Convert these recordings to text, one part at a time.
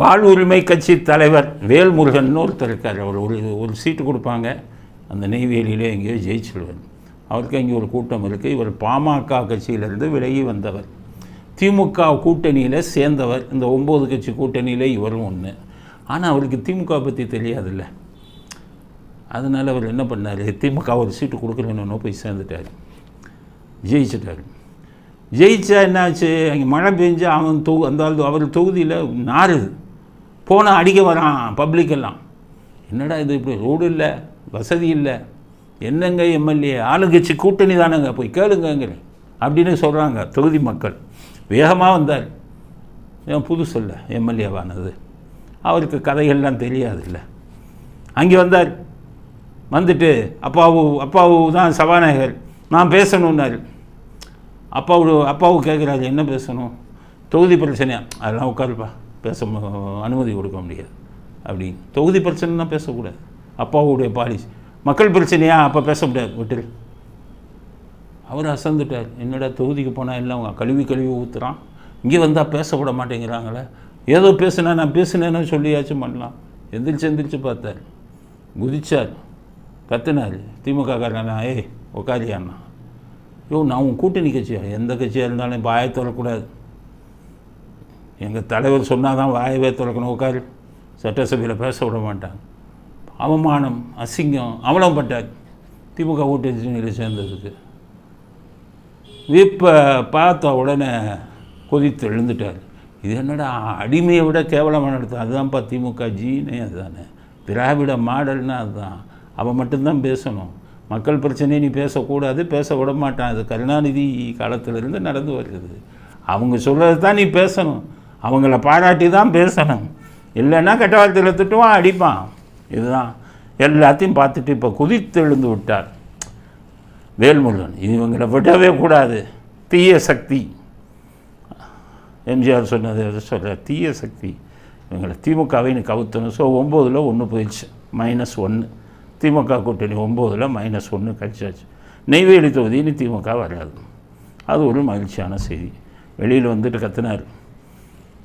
வாழ்வுரிமை கட்சி தலைவர் வேல்முருகன் ஒருத்தர் இருக்கார். அவர் ஒரு ஒரு சீட்டு கொடுப்பாங்க. அந்த நெய்வேலியிலே எங்கேயோ ஜெயிச்சிடுவார் அவருக்கு இங்கே ஒரு கூட்டம் இருக்குது இவர் பாமக கட்சியிலிருந்து விலகி வந்தவர். திமுக கூட்டணியில் சேர்ந்தவர். இந்த ஒம்பது கட்சி கூட்டணியில் இவரும் ஒன்று ஆனால் அவருக்கு திமுக பற்றி தெரியாதுல்ல. அதனால் அவர் என்ன பண்ணார்? திமுக ஒரு சீட்டு கொடுக்குறேன்னு போய் சேர்ந்துட்டார். ஜெயிச்சிட்டார். ஜெயிச்சா என்னாச்சு? அங்கே மழை பெஞ்சு அவன் தொகு அந்த அவர் தொகுதியில் நாறுது. போனால் அடிக்க வரான் பப்ளிக் எல்லாம். என்னடா இது இப்படி ரோடு இல்லை வசதி இல்லை. என்னங்க எம்எல்ஏ? ஆளுங்கட்சி கூட்டணி தானங்க? போய் கேளுங்கங்க அப்படின்னு சொல்கிறாங்க தொகுதி மக்கள். வேகமாக வந்தார். ஏன் புதுசு இல்லை எம்எல்ஏவானது அவருக்கு கதைகள்லாம் தெரியாதுல்ல அங்கே வந்தார். வந்துட்டு அப்பாவு அப்பாவு தான் சபாநாயகர். நான் பேசணுன்னாரு அப்பாவோட அப்பாவு கேட்குறாரு என்ன பேசணும்? தொகுதி பிரச்சனையா? அதெல்லாம் உட்காருப்பா. பேச அனுமதி கொடுக்க முடியாது. அப்படின்னு தொகுதி பிரச்சனைனா பேசக்கூடாது. அப்பாவுடைய பாலிசி மக்கள் பிரச்சனையா? அப்போ பேச முடியாது விட்டில். அவர் அசந்துட்டார். என்னடா தொகுதிக்கு போனால் எல்லாம் அவங்க கழுவி கழுவி ஊற்றுறான் இங்கே வந்தால் பேச விட மாட்டேங்கிறாங்களே. ஏதோ பேசுனா நான் பேசுனேன்னு சொல்லியாச்சும் பண்ணலாம். எந்திரிச்சு எந்திரிச்சு பார்த்தார். குதிச்சார். கத்துனார். திமுக காரனா ஏய் உக்காரியாண்ணா ஐயோ நான் உன் கூட்டணி கட்சியா? எந்த கட்சியாக இருந்தாலும் இப்போ ஆயத்தரக்கூடாது எங்கள் தலைவர் சொன்னால் தான் வாயவே திறக்கணும் உட்காரு. சட்டசபையில் பேச விட மாட்டாங்க. அவமானம் அசிங்கம் அவலம் பட்டார் திமுக கூட்டணியில் சேர்ந்ததுக்கு. இப்போ பார்த்த உடனே கொதித்து எழுந்துட்டார். இது என்னடா அடிமையை விட கேவலமான நடத்த அதுதான்ப்பா திமுக ஜீனே அதுதானே. திராவிட மாடல்னா அதுதான். அவன் மட்டும்தான் பேசணும். மக்கள் பிரச்சனையை நீ பேசக்கூடாது பேச விட மாட்டான். அது கருணாநிதி காலத்திலிருந்து நடந்து வருகிறது அவங்க சொல்கிறது தான் நீ பேசணும். அவங்கள பாராட்டி தான் பேசணும். இல்லைன்னா கெட்ட வார்த்தையில் திட்டுவான் அடிப்பான். இதுதான். எல்லாத்தையும் பார்த்துட்டு இப்போ குதித்து எழுந்து விட்டார். வேல்முருகன். இவங்களை விடவே கூடாது. தீய சக்தி. எம்ஜிஆர் சொன்னது சொல்ல தீய சக்தி. இவங்களை திமுகவை கவுத்தணும். ஸோ ஒம்போதில் ஒன்று போயிடுச்சு. மைனஸ் ஒன்று திமுக கூட்டணி ஒம்போதில் மைனஸ் ஒன்று கழிச்சாச்சு நெய்வேலி தொகுதின்னு திமுக வராது. அது ஒரு மகிழ்ச்சியான செய்தி. வெளியில் வந்துட்டு கத்துனார்.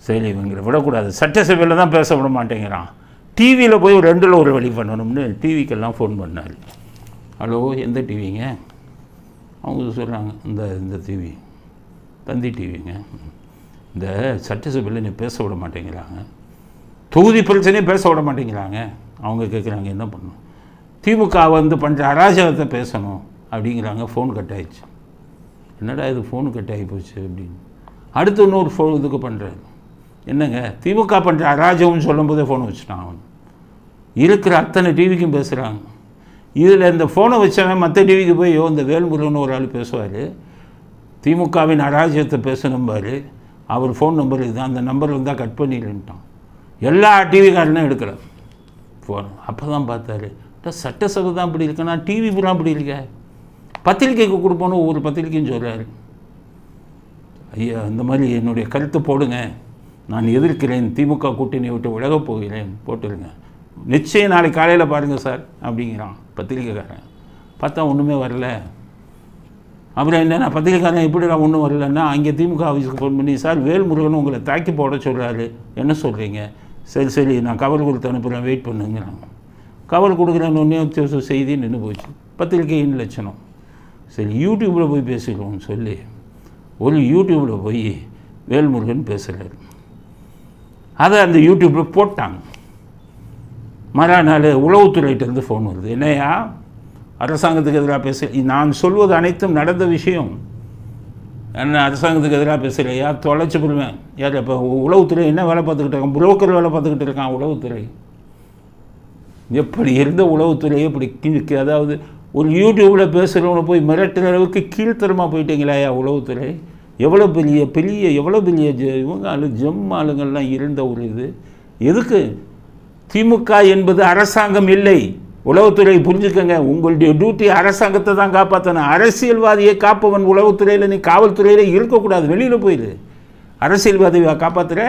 சரி இவங்களை விடக்கூடாது. சட்டசபையில் தான் பேச விட மாட்டேங்கிறான். டிவியில் போய் ஒரு ரெண்டில் ஒரு வழி பண்ணணும்னு டிவிக்கெல்லாம் ஃபோன் பண்ணார். ஹலோ எந்த டிவிங்க அவங்க சொல்கிறாங்க இந்த இந்த டிவி தந்தி டிவிங்க இந்த சட்டசபையில் நீ பேச விட மாட்டேங்கிறாங்க. தொகுதி பிரச்சனையும் பேச விட மாட்டேங்கிறாங்க. அவங்க கேட்குறாங்க என்ன பண்ணணும்? திமுக வந்து பண்ணுற அராஜகத்தை பேசணும் அப்படிங்கிறாங்க ஃபோன் கட் ஆயிடுச்சு. என்னடா இது ஃபோன் கட் ஆகி போச்சு அப்படின்னு. அடுத்து இன்னொரு ஃபோன் இதுக்கு பண்ணுறாரு என்னங்க? திமுக பண்ணுற அராஜகம்னு சொல்லும்போதே ஃபோன் வச்சுட்டான் அவன். இருக்கிற அத்தனை டிவிக்கும் பேசுகிறாங்க இதில் இந்த ஃபோனை வச்சவன் மற்ற டிவிக்கு போய் யோ இந்த வேல்முருகன் ஒரு ஆள் பேசுவார். திமுகவின் அராஜகத்தை பேசணும்பார் அவர் ஃபோன் நம்பர் இதுதான். அந்த நம்பர் இருந்தால் கட் பண்ணிடுன்ட்டான் எல்லா டிவிக்காரனும் எடுக்கிறார் ஃபோன் அப்போ தான் பார்த்தாரு சட்டசபை தான் இப்படி இருக்குன்னா டிவி பூரா இப்படி இருக்க. பத்திரிக்கைக்கு கொடுப்போன்னு ஒவ்வொரு பத்திரிக்கையும் சொல்கிறாரு ஐயா இந்த மாதிரி என்னுடைய கருத்தை போடுங்க. நான் எதிர்க்கிறேன் திமுக கூட்டணி விட்டு விலகப் போகிறேன் போட்டுருங்க. நிச்சயம் நாளைக்கு காலையில் பாருங்கள் சார் அப்படிங்கிறான் பத்திரிக்கைக்காரன் பார்த்தா ஒன்றுமே வரல. அப்புறம் என்னென்ன பத்திரிக்கைக்காரன் எப்படிடா ஒன்றும் வரலன்னா அங்கே திமுக ஆஃபீஸுக்கு ஃபோன் பண்ணி சார் வேல்முருகன் உங்களை தாக்கி போட சொல்கிறாரு என்ன சொல்கிறீங்க சரி சரி நான் கவர் கொடுத்து அனுப்புகிறேன் வெயிட் பண்ணுங்கிறாங்க கவர் கொடுக்குறேன்னு ஒன்றே செய்தி நின்று போச்சு. பத்திரிக்கையின் லட்சணம். சரி யூடியூப்பில் போய் பேசிடுவோம்னு சொல்லி ஒரு யூடியூப்பில் போய் வேல்முருகன் பேசுகிறாரு அதை அந்த யூடியூப்பில் போட்டாங்க. மறுநாள் உளவுத்துறையிட்டேருந்து ஃபோன் வருது. என்னையா? அரசாங்கத்துக்கு எதிராக பேச நான் சொல்வது அனைத்தும் நடந்த விஷயம். என்ன அரசாங்கத்துக்கு எதிராக பேசலையா? தொலைச்சி போடுவேன் யார் இப்போ உளவுத்துறை என்ன வேலை பார்த்துக்கிட்டு இருக்கான்? புரோக்கர் வேலை பார்த்துக்கிட்டு இருக்கான் உளவுத்துறை. எப்படி இருந்த உளவுத்துறையை இப்படி கீழ்க்கு? அதாவது ஒரு யூடியூப்பில் பேசுகிறவனை போய் மிரட்டுற அளவுக்கு கீழ்த்தரமாக போயிட்டீங்களாயா உளவுத்துறை? எவ்வளோ பெரிய பெரிய எவ்வளோ பெரிய ஜ- இவங்க ஆளு ஜெம் ஆளுங்கள்லாம் இருந்த ஒரு இது. எதுக்கு? திமுக என்பது அரசாங்கம் இல்லை. உளவுத்துறை புரிஞ்சுக்கங்க. உங்களுடைய டியூட்டி அரசாங்கத்தை தான் காப்பாற்றணும் அரசியல்வாதியை காப்பவன் உளவுத்துறையில் நீ காவல்துறையில் இருக்கக்கூடாது. வெளியில் போயிடு அரசியல்வாதியை காப்பாற்றுற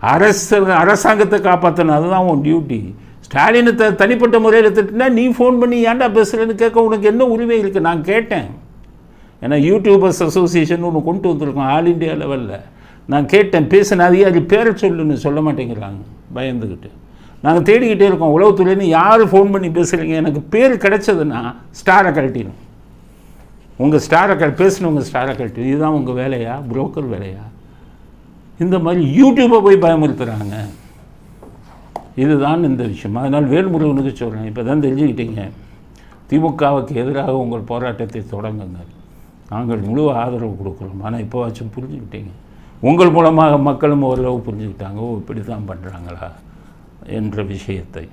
அரச அரசாங்கத்தை காப்பாற்றணும் அதுதான் உன் டியூட்டி ஸ்டாலினை த தனிப்பட்ட முறையில் திட்டினா நீ ஃபோன் பண்ணி ஏன்டா பேசுகிறேன்னு கேட்க உனக்கு என்ன உரிமை இருக்குது நான் கேட்டேன். ஏன்னா யூடியூபர்ஸ் அசோசியேஷன் ஒன்று கொண்டு வந்திருக்கோம் ஆல் இண்டியா லெவலில் நான் கேட்டேன் பேசின அதிகாரி பேரை சொல்லுன்னு சொல்ல மாட்டேங்கிறாங்க பயந்துக்கிட்டு நாங்கள் தேடிக்கிட்டே இருக்கோம் உளவுத்துறையின்னு யார் ஃபோன் பண்ணி பேசுகிறீங்க எனக்கு பேர் கிடைச்சதுன்னா ஸ்டாரை கழட்டிடும் உங்கள் ஸ்டாரை க பேசினவங்க ஸ்டாரை கழட்டி இதுதான் உங்கள் வேலையா? புரோக்கர் வேலையா? இந்த மாதிரி யூடியூப்பை போய் பயமுறுத்துகிறாங்க இதுதான் இந்த விஷயம். அதனால் வேல்முருகனுக்கு சொல்கிறேன் இப்போ தான் தெரிஞ்சுக்கிட்டீங்க. திமுகவுக்கு எதிராக உங்கள் போராட்டத்தை தொடங்குங்கள். நாங்கள் முழு ஆதரவு கொடுக்குறோம். ஆனால் இப்போவாச்சும் புரிஞ்சுக்கிட்டீங்க. உங்கள் மூலமாக மக்களும் ஓரளவு புரிஞ்சுக்கிட்டாங்க. ஓ இப்படி தான் பண்ணுறாங்களா என்ற விஷயத்தை.